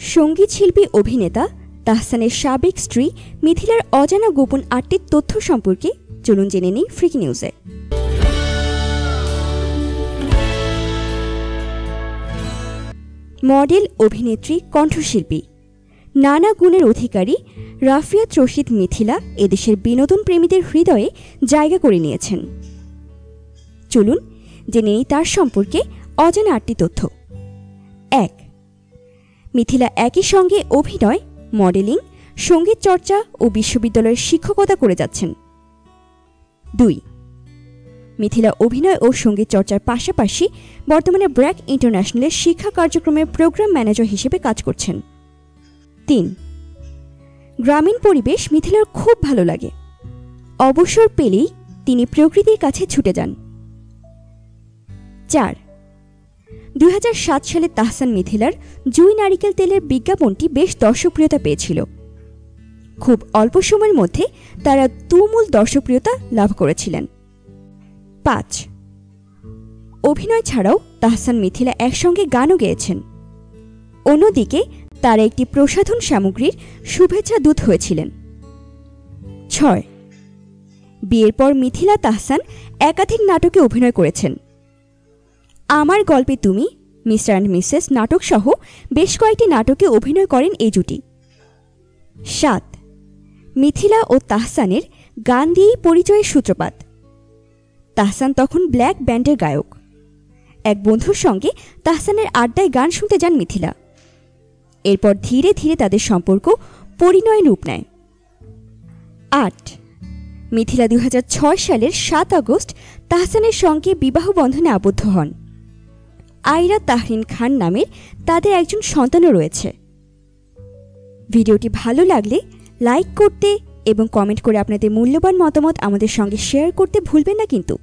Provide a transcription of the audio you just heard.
সংগীত শিল্পী অভিনেতা, তাহসানের সাবেক স্ত্রী মিথিলার অজানা গোপন আটটি তথ্য সম্পর্কে চলুন জেনে নিই ফ্রিক নিউজে মডেল, অভিনেত্রী, কণ্ঠশিল্পী। নানা গুণের অধিকারী, রাফিয়াত রশিদ মিথিলা এদেশের বিনোদন প্রেমীদের হৃদয়ে জায়গা করে নিয়েছেন। চলুন জেনে নিই তার সম্পর্কে অজানা আটটি তথ্য। মিথিলা একই সঙ্গে অভিনয়, মডেলিং, সংগীত চর্চা ও বিশ্ববিদ্যালয়ের শিক্ষকতা করে যাচ্ছেন। দুই। মিথিলা অভিনয় ও সংগীত চর্চার পাশাপাশি বর্তমানে ব্র্যাক ইন্টারন্যাশনালের শিক্ষা কার্যক্রমের প্রোগ্রাম ম্যানেজার হিসেবে কাজ করছেন। তিন। গ্রামীণ পরিবেশ মিথিলার খুব ভালো লাগে। অবসর পেলেই তিনি প্রকৃতির কাছে ছুটে যান। চার। দুই হাজার সাত সালে তাহসান মিথিলার জুই নারিকেল তেলের বিজ্ঞাপনটি বেশ দর্শকপ্রিয়তা পেয়েছিল। খুব অল্প সময়ের মধ্যে তারা তুমুল দর্শকপ্রিয়তা লাভ করেছিলেন। পাঁচ। অভিনয় ছাড়াও তাহসান মিথিলা একসঙ্গে গানও গেয়েছেন। অন্যদিকে তারা একটি প্রসাধন সামগ্রীর শুভেচ্ছা দূত হয়েছিলেন। ছয়। বিয়ের পর মিথিলা তাহসান একাধিক নাটকে অভিনয় করেছেন। আমার গল্পে তুমি, মিস্টার অ্যান্ড মিসেস নাটক সহ বেশ কয়েকটি নাটকে অভিনয় করেন এই জুটি। সাত, মিথিলা ও তাহসানের গান দিয়েই পরিচয়ের সূত্রপাত। তাহসান তখন ব্ল্যাক ব্যান্ডের গায়ক। এক বন্ধুর সঙ্গে তাহসানের আড্ডায় গান শুনতে যান মিথিলা। এরপর ধীরে ধীরে তাদের সম্পর্ক পরিণয় রূপ নেয়। আট, মিথিলা দু হাজার ছয় সালের সাত আগস্ট তাহসানের সঙ্গে বিবাহ বন্ধনে আবদ্ধ হন। আইরা তাহরিন খান নামের তাদের একজন সন্তানও রয়েছে। ভিডিওটি ভালো লাগলে লাইক করতে এবং কমেন্ট করে আপনাদের মূল্যবান মতামত আমাদের সঙ্গে শেয়ার করতে ভুলবেন না কিন্তু।